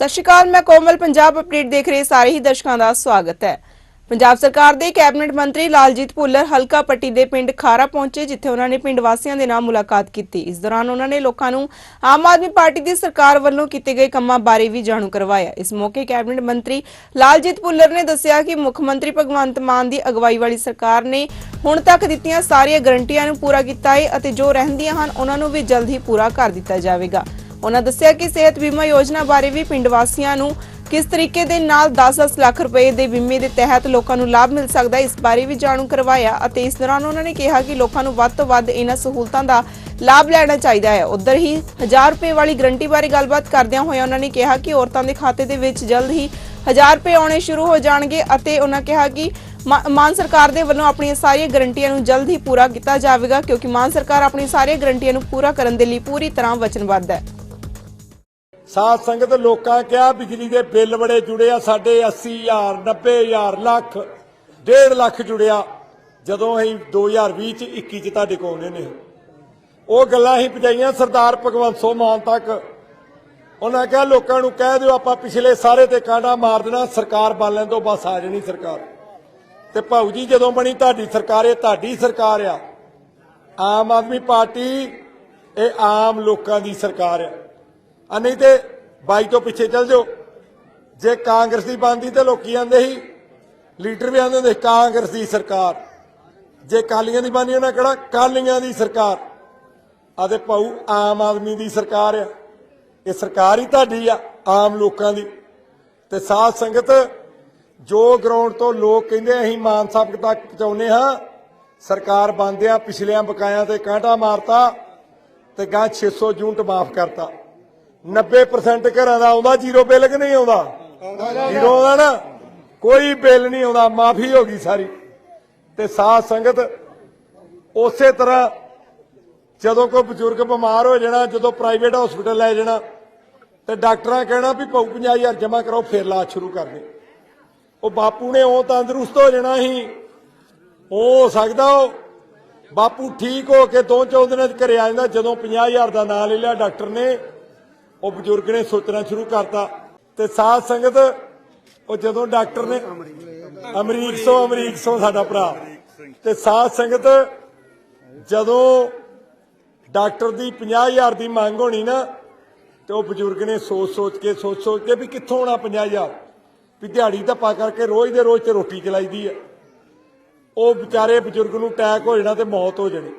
ਸਤਿ ਸ਼੍ਰੀ ਅਕਾਲ, ਮੈਂ ਕੋਮਲ, ਪੰਜਾਬ ਅਪਡੇਟ ਦੇਖ ਰਹੇ ਸਾਰੇ ਹੀ ਦਰਸ਼ਕਾਂ ਦਾ ਸਵਾਗਤ ਹੈ। ਪੰਜਾਬ ਸਰਕਾਰ ਦੇ ਕੈਬਨਿਟ ਮੰਤਰੀ ਲਾਲਜੀਤ ਭੁੱਲਰ ਹਲਕਾ ਪੱਟੀ ਦੇ ਪਿੰਡ ਖਾਰਾ ਪਹੁੰਚੇ, ਜਿੱਥੇ ਉਹਨਾਂ ਨੇ ਪਿੰਡ ਵਾਸੀਆਂ ਦੇ ਨਾਲ ਮੁਲਾਕਾਤ ਕੀਤੀ। ਇਸ ਦੌਰਾਨ ਉਹਨਾਂ ਨੇ ਲੋਕਾਂ ਨੂੰ ਆਮ ਆਦਮੀ ਪਾਰਟੀ ਦੀ ਸਰਕਾਰ ਵੱਲੋਂ ਕੀਤੇ ਗਏ ਕੰਮਾਂ ਬਾਰੇ ਵੀ ਜਾਣੂ ਕਰਵਾਇਆ। ਇਸ ਮੌਕੇ ਕੈਬਨਿਟ ਮੰਤਰੀ ਲਾਲਜੀਤ ਭੁੱਲਰ ਨੇ ਦੱਸਿਆ ਕਿ ਮੁੱਖ ਮੰਤਰੀ ਭਗਵੰਤ ਮਾਨ ਦੀ ਅਗਵਾਈ ਵਾਲੀ ਸਰਕਾਰ ਨੇ ਹੁਣ ਤੱਕ ਦਿੱਤੀਆਂ ਸਾਰੀਆਂ ਗਰੰਟੀਆਂ ਨੂੰ ਪੂਰਾ ਕੀਤਾ ਹੈ ਅਤੇ ਜੋ ਰਹਿੰਦੀਆਂ ਹਨ, ਉਹਨਾਂ ਨੂੰ ਵੀ ਜਲਦ ਹੀ ਪੂਰਾ ਕਰ ਦਿੱਤਾ ਜਾਵੇਗਾ। ਉਹਨਾਂ ਦੱਸਿਆ ਕਿ ਸਿਹਤ ਬੀਮਾ ਯੋਜਨਾ ਬਾਰੇ ਵੀ ਪਿੰਡ ਵਾਸੀਆਂ ਨੂੰ ਕਿਸ ਤਰੀਕੇ ਦੇ ਨਾਲ 10-10 ਲੱਖ ਰੁਪਏ ਦੇ ਬੀਮੇ ਦੇ ਤਹਿਤ ਲੋਕਾਂ ਨੂੰ ਲਾਭ ਮਿਲ ਸਕਦਾ ਇਸ ਬਾਰੇ ਵੀ ਜਾਣੂ ਕਰਵਾਇਆ ਅਤੇ ਇਸ ਦੌਰਾਨ ਉਹਨਾਂ ਨੇ ਕਿਹਾ ਕਿ ਲੋਕਾਂ ਨੂੰ ਵੱਧ ਤੋਂ ਵੱਧ ਇਹਨਾਂ ਸਹੂਲਤਾਂ ਦਾ ਲਾਭ ਲੈਣਾ ਚਾਹੀਦਾ ਹੈ। ਉਧਰ ਹੀ 1000 ਰੁਪਏ ਵਾਲੀ ਗਰੰਟੀ ਬਾਰੇ ਗੱਲਬਾਤ ਕਰਦਿਆਂ ਹੋਇਆ ਉਹਨਾਂ ਨੇ ਕਿਹਾ ਕਿ ਔਰਤਾਂ ਦੇ ਖਾਤੇ ਦੇ ਵਿੱਚ ਜਲਦ ਹੀ 1000 ਰੁਪਏ ਆਉਣੇ ਸ਼ੁਰੂ ਹੋ ਜਾਣਗੇ ਅਤੇ ਉਹਨਾਂ ਕਿਹਾ ਕਿ ਮਾਨ ਸਰਕਾਰ ਦੇ ਵੱਲੋਂ ਆਪਣੀਆਂ ਸਾਰੀਆਂ ਗਰੰਟੀਆਂ ਨੂੰ ਜਲਦ ਹੀ ਪੂਰਾ ਕੀਤਾ ਜਾਵੇਗਾ ਕਿਉਂਕਿ ਮਾਨ ਸਰਕਾਰ ਆਪਣੀ ਸਾਰੀਆਂ ਗਰੰਟੀਆਂ ਨੂੰ ਪੂਰਾ ਕਰਨ ਦੇ ਲਈ ਪੂਰੀ ਤਰ੍ਹਾਂ ਵਚਨਬੱਧ ਹੈ। ਸਾਧ ਸੰਗਤ ਲੋਕਾਂ ਕਿਹਾ ਬਿਜਲੀ ਦੇ ਬਿੱਲ ਬੜੇ ਜੁੜੇ ਆ ਸਾਡੇ 80000 90000 ਲੱਖ 1.5 ਲੱਖ ਜੁੜਿਆ। ਜਦੋਂ ਅਸੀਂ 2020 ਚ 21 ਚ ਤੁਹਾਡੇ ਕੋਲ ਆਉਂਦੇ ਨੇ ਉਹ ਗੱਲਾਂ ਹੀ ਪਜਾਈਆਂ ਸਰਦਾਰ ਭਗਵੰਤ ਸਿੰਘ ਮਾਨ ਤੱਕ। ਉਹਨਾਂ ਕਿਹਾ, ਲੋਕਾਂ ਨੂੰ ਕਹਿ ਦਿਓ, ਆਪਾਂ ਪਿਛਲੇ ਸਾਰੇ ਤੇ ਕਾਂਡਾ ਮਾਰ ਦੇਣਾ, ਸਰਕਾਰ ਬਣ ਲੈਣ ਤੋਂ ਬਸ ਆ ਜਾਣੀ ਸਰਕਾਰ। ਤੇ ਭਾਊ ਜੀ, ਜਦੋਂ ਬਣੀ ਤੁਹਾਡੀ ਸਰਕਾਰ, ਇਹ ਤੁਹਾਡੀ ਸਰਕਾਰ ਆ। ਆਮ ਆਦਮੀ ਪਾਰਟੀ, ਇਹ ਆਮ ਲੋਕਾਂ ਦੀ ਸਰਕਾਰ ਆ। ਆ ਨਹੀਂ ਤੇ ਬਾਈ ਤੋਂ ਪਿੱਛੇ ਚੱਲ ਜਾਓ। ਜੇ ਕਾਂਗਰਸ ਦੀ ਬਣਦੀ ਤੇ ਲੋਕੀ ਆਂਦੇ ਸੀ ਲੀਡਰ ਵੀ ਆਂਦੇ ਹੁੰਦੇ ਸੀ, ਕਾਂਗਰਸ ਦੀ ਸਰਕਾਰ। ਜੇ ਕਾਲੀਆਂ ਦੀ ਬਣਦੀ ਉਹਨਾਂ ਕਿਹੜਾ? ਕਾਲੀਆਂ ਦੀ ਸਰਕਾਰ। ਆਦੇ ਭਾਊ ਆਮ ਆਦਮੀ ਦੀ ਸਰਕਾਰ ਆ। ਇਹ ਸਰਕਾਰ ਹੀ ਤੁਹਾਡੀ ਆ ਆਮ ਲੋਕਾਂ ਦੀ। ਤੇ ਸਾਧ ਸੰਗਤ ਜੋ ਗਰਾਊਂਡ ਤੋਂ ਲੋਕ ਕਹਿੰਦੇ ਅਸੀਂ ਮਾਨ ਸਾਹਿਬ ਤੱਕ ਪਹੁੰਚਾਉਨੇ ਹਾਂ ਸਰਕਾਰ ਬੰਦਿਆਂ ਪਿਛਲਿਆਂ ਬਕਾਇਆਂ ਤੇ ਕਾਂਟਾ ਮਾਰਤਾ ਤੇ ਗਾਂ 600 ਯੂਨਿਟ ਮਾਫ ਕਰਤਾ। 90% ਘਰਾਂ ਦਾ ਆਉਂਦਾ ਜ਼ੀਰੋ ਬਿੱਲ ਕਿ ਨਹੀਂ ਆਉਂਦਾ? ਜ਼ੀਰੋ ਆਉਂਦਾ ਨਾ ਕੋਈ ਬਿੱਲ ਨਹੀਂ ਆਉਂਦਾ ਮਾਫੀ ਹੋ ਗਈ ਸਾਰੀ। ਤੇ ਸਾਧ ਸੰਗਤ ਉਸੇ ਤਰ੍ਹਾਂ ਜਦੋਂ ਕੋਈ ਬਜ਼ੁਰਗ ਬਿਮਾਰ ਹੋ ਜਾਣਾ ਜਦੋਂ ਪ੍ਰਾਈਵੇਟ ਹਸਪੀਟਲ ਲੈ ਜਾਣਾ ਤੇ ਡਾਕਟਰਾਂ ਕਹਿਣਾ ਵੀ ਭਾਊ 50000 ਜਮ੍ਹਾਂ ਕਰਾਓ ਫਿਰ ਇਲਾਜ ਸ਼ੁਰੂ ਕਰ ਦੇ। ਉਹ ਬਾਪੂ ਨੇ ਉਹ ਤੰਦਰੁਸਤ ਹੋ ਜਾਣਾ ਸੀ। ਉਹ ਹੋ ਸਕਦਾ ਉਹ ਬਾਪੂ ਠੀਕ ਹੋ ਕੇ ਦੋ ਚੌਦ ਦਿਨਾਂ ਚ ਘਰੇ ਆ ਜਾਂਦਾ ਜਦੋਂ 50000 ਦਾ ਨਾਂ ਲੈ ਲਿਆ ਡਾਕਟਰ ਨੇ ਉਹ ਬਜ਼ੁਰਗ ਨੇ ਸੋਚਣਾ ਸ਼ੁਰੂ ਕਰਤਾ ਤੇ ਸਾਧ ਸੰਗਤ, ਉਹ ਜਦੋਂ ਡਾਕਟਰ ਨੇ ਅਮਰੀਕ ਸੋ ਅਮਰੀਕ ਸੋ ਸਾਡਾ ਭਰਾ। ਤੇ ਸਾਧ ਸੰਗਤ, ਜਦੋਂ ਡਾਕਟਰ ਦੀ 50000 ਦੀ ਮੰਗ ਹੋਣੀ ਨਾ, ਤੇ ਉਹ ਬਜ਼ੁਰਗ ਨੇ ਸੋਚ ਸੋਚ ਕੇ ਸੋਚ ਸੋਚ ਕੇ ਵੀ ਕਿੱਥੋਂ ਆਉਣਾ 50000 ਵੀ ਦਿਹਾੜੀ ਧੱਪਾ ਕਰਕੇ ਰੋਜ਼ ਦੇ ਰੋਜ਼ ਤੇ ਰੋਟੀ ਚਲਾਈਦੀ ਆ। ਉਹ ਵਿਚਾਰੇ ਬਜ਼ੁਰਗ ਨੂੰ ਅਟੈਕ ਹੋ ਜਾਣਾ ਤੇ ਮੌਤ ਹੋ ਜਾਣੀ।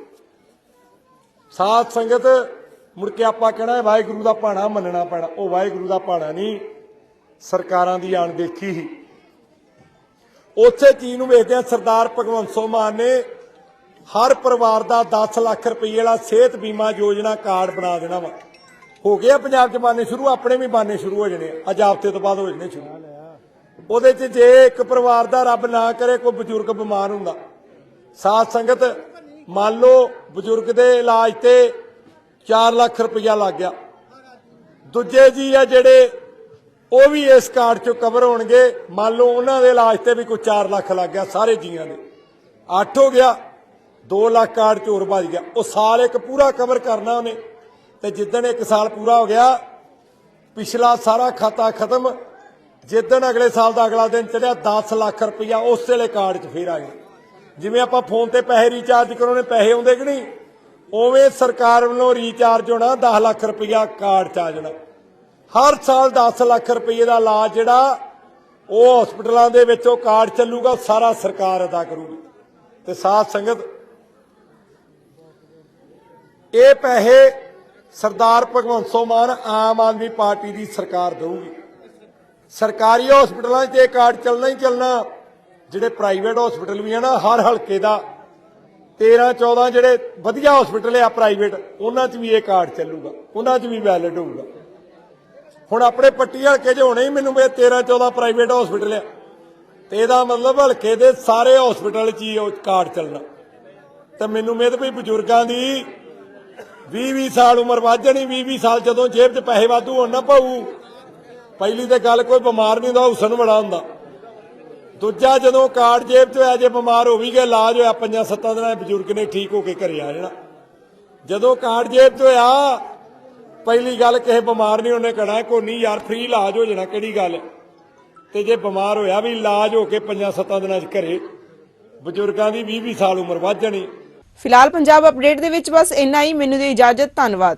ਸਾਧ ਸੰਗਤ ਮੁੜ ਕੇ ਆਪਾਂ ਕਹਿਣਾ ਇਹ ਵਾਹਿਗੁਰੂ ਦਾ ਭਾਣਾ ਮੰਨਣਾ ਪੈਣਾ। ਉਹ ਵਾਹਿਗੁਰੂ ਦਾ ਭਾਣਾ ਨਹੀਂ, ਸਰਕਾਰਾਂ ਦੀ ਅਣਦੇਖੀ ਹੀ। ਉਸੇ ਚੀਜ਼ ਨੂੰ ਵੇਖਦੇ ਆ ਸਰਦਾਰ ਭਗਵੰਤ ਸਿੰਘ ਮਾਨ ਨੇ ਹਰ ਪਰਿਵਾਰ ਦਾ 10 ਲੱਖ ਰੁਪਏ ਵਾਲਾ ਸਿਹਤ ਬੀਮਾ ਯੋਜਨਾ ਕਾਰਡ ਬਣਾ ਦੇਣਾ ਵਾ। ਹੋ ਗਿਆ ਪੰਜਾਬ ਚ ਬਾਨੇ ਸ਼ੁਰੂ, ਆਪਣੇ ਵੀ ਬਾਨੇ ਸ਼ੁਰੂ ਹੋ ਜਾਣੇ ਆ। ਅੱਜ ਹਫ਼ਤੇ ਤੋਂ ਬਾਅਦ ਹੋ ਜਾਣੇ ਸ਼ੁਰੂ। ਉਹਦੇ ਚ ਜੇ ਇੱਕ ਪਰਿਵਾਰ ਦਾ ਰੱਬ ਨਾ ਕਰੇ, ਕੋਈ ਬਜ਼ੁਰਗ ਬਿਮਾਰ ਹੁੰਦਾ। ਸਾਧ ਸੰਗਤ, ਮੰਨ ਲਓ ਬਜ਼ੁਰਗ ਦੇ ਇਲਾਜ ਤੇ 4 ਲੱਖ ਰੁਪਇਆ ਲੱਗ ਗਿਆ। ਦੂਜੇ ਜੀ ਆ ਜਿਹੜੇ, ਉਹ ਵੀ ਇਸ ਕਾਰਡ ਚੋਂ ਕਵਰ ਹੋਣਗੇ। ਮੰਨ ਲਓ ਉਹਨਾਂ ਦੇ ਇਲਾਜ ਤੇ ਵੀ ਕੋਈ 4 ਲੱਖ ਲੱਗ ਗਿਆ, ਸਾਰੇ ਜੀਆਂ ਦੇ। 8 ਹੋ ਗਿਆ 2 ਲੱਖ ਕਾਰਡ ਚੋਰ ਵੱਜ ਗਿਆ। ਉਹ ਸਾਲ ਇੱਕ ਪੂਰਾ ਕਵਰ ਕਰਨਾ ਉਹਨੇ। ਤੇ ਜਿੱਦਣ ਇੱਕ ਸਾਲ ਪੂਰਾ ਹੋ ਗਿਆ, ਪਿਛਲਾ ਸਾਰਾ ਖਾਤਾ ਖਤਮ। ਜਿੱਦਣ ਅਗਲੇ ਸਾਲ ਦਾ ਅਗਲਾ ਦਿਨ ਚੜਿਆ 10 ਲੱਖ ਰੁਪਇਆ ਉਸ ਵੇਲੇ ਕਾਰਡ 'ਚ ਫੇਰ ਆ ਗਿਆ। ਜਿਵੇਂ ਆਪਾਂ ਫੋਨ ਤੇ ਪੈਸੇ ਰੀਚਾਰਜ ਕਰਾਉਣੇ, ਪੈਸੇ ਆਉਂਦੇ ਕਿ ਨਹੀਂ? ਉਵੇਂ ਸਰਕਾਰ ਵੱਲੋਂ ਰੀਚਾਰਜ ਹੋਣਾ 10 ਲੱਖ ਰੁਪਇਆ ਕਾਰਡ 'ਚ ਆ ਜਾਣਾ ਹਰ ਸਾਲ 10 ਲੱਖ ਰੁਪਏ ਦਾ ਇਲਾਜ ਜਿਹੜਾ, ਉਹ ਹਸਪਤਾਲਾਂ ਦੇ ਵਿੱਚ ਉਹ ਕਾਰਡ ਚੱਲੂਗਾ, ਸਾਰਾ ਸਰਕਾਰ ਅਦਾ ਕਰੂਗੀ। ਤੇ ਸਾਥ ਸੰਗਤ, ਇਹ ਪੈਸੇ ਸਰਦਾਰ ਭਗਵੰਤ ਸੋ ਮਾਨ ਆਮ ਆਦਮੀ ਪਾਰਟੀ ਦੀ ਸਰਕਾਰ ਦੇਊਗੀ। ਸਰਕਾਰੀ ਹਸਪਤਾਲਾਂ 'ਚ ਇਹ ਕਾਰਡ ਚੱਲਣਾ ਹੀ ਚੱਲਣਾ, ਜਿਹੜੇ ਪ੍ਰਾਈਵੇਟ ਹਸਪਤਾਲ ਵੀ ਆ ਨਾ, ਹਰ ਹਲਕੇ ਦਾ 13 14 ਜਿਹੜੇ ਵਧੀਆ ਹਸਪਤਾਲ ਆ ਪ੍ਰਾਈਵੇਟ ਉਹਨਾਂ 'ਚ ਵੀ ਇਹ ਕਾਰਡ ਚੱਲੂਗਾ, ਉਹਨਾਂ 'ਚ ਵੀ ਵੈਲਿਡ ਹੋਊਗਾ। ਹੁਣ ਆਪਣੇ ਪੱਟੀ ਹਲਕੇ 'ਚ ਹੋਣੇ ਹੀ ਮੈਨੂੰ ਇਹ 13 14 ਪ੍ਰਾਈਵੇਟ ਹਸਪਤਾਲ ਆ। ਤੇ ਇਹਦਾ ਮਤਲਬ ਹਲਕੇ ਦੇ ਸਾਰੇ ਹਸਪਤਾਲ 'ਚ ਹੀ ਉਹ ਕਾਰਡ ਚੱਲਣਾ। ਤੇ ਮੈਨੂੰ ਮੇਦ ਵੀ ਬਜ਼ੁਰਗਾਂ ਦੀ 20-20 ਸਾਲ ਉਮਰ ਵੱਧ ਜਾਣੀ 20-20 ਸਾਲ ਜਦੋਂ ਜੇਬ 'ਚ ਪੈਸੇ ਵਾਧੂ ਹੋਣ ਨਾ ਪਾਊ, ਪਹਿਲੀ ਤੇ ਗੱਲ ਕੋਈ ਬਿਮਾਰ ਨਹੀਂ ਹੁੰਦਾ ਹੁਸਨ ਬੜਾ ਹੁੰਦਾ। ਦੂਜਾ ਜਦੋਂ ਕਾਰਡ ਜੇਬ 'ਚ ਆ ਜੇ ਬਿਮਾਰ ਹੋ ਵੀ ਗਿਆ ਇਲਾਜ ਹੋਇਆ, ਪੰਜਾਂ ਸੱਤਾਂ ਦਿਨਾਂ ਬਜ਼ੁਰਗ ਨੇ ਠੀਕ ਹੋ ਕੇ ਘਰੇ ਆ ਜਾਣਾ। ਜਦੋਂ ਕਾਰਡ ਜੇਬ 'ਚ ਹੋਇਆ ਪਹਿਲੀ ਗੱਲ ਕਿਸੇ ਬਿਮਾਰ ਨਹੀਂ ਉਹਨੇ ਕਹਣਾ ਕੋਈ ਨਹੀਂ ਯਾਰ ਫ੍ਰੀ ਇਲਾਜ ਹੋ ਜਾਣਾ, ਕਿਹੜੀ ਗੱਲ ਤੇ ਜੇ ਬਿਮਾਰ ਹੋਇਆ ਵੀ ਇਲਾਜ ਹੋ ਕੇ ਪੰਜਾਂ ਸੱਤਾਂ ਦਿਨਾਂ 'ਚ ਘਰੇ, ਬਜ਼ੁਰਗਾਂ ਦੀ 20 20 ਸਾਲ ਉਮਰ ਵੱਧ ਜਾਣੀ। ਫਿਲਹਾਲ ਪੰਜਾਬ ਅਪਡੇਟ ਦੇ ਵਿੱਚ ਬਸ ਇੰਨਾ ਹੀ। ਮੈਨੂੰ ਦੀ ਇਜਾਜ਼ਤ, ਧੰਨਵਾਦ।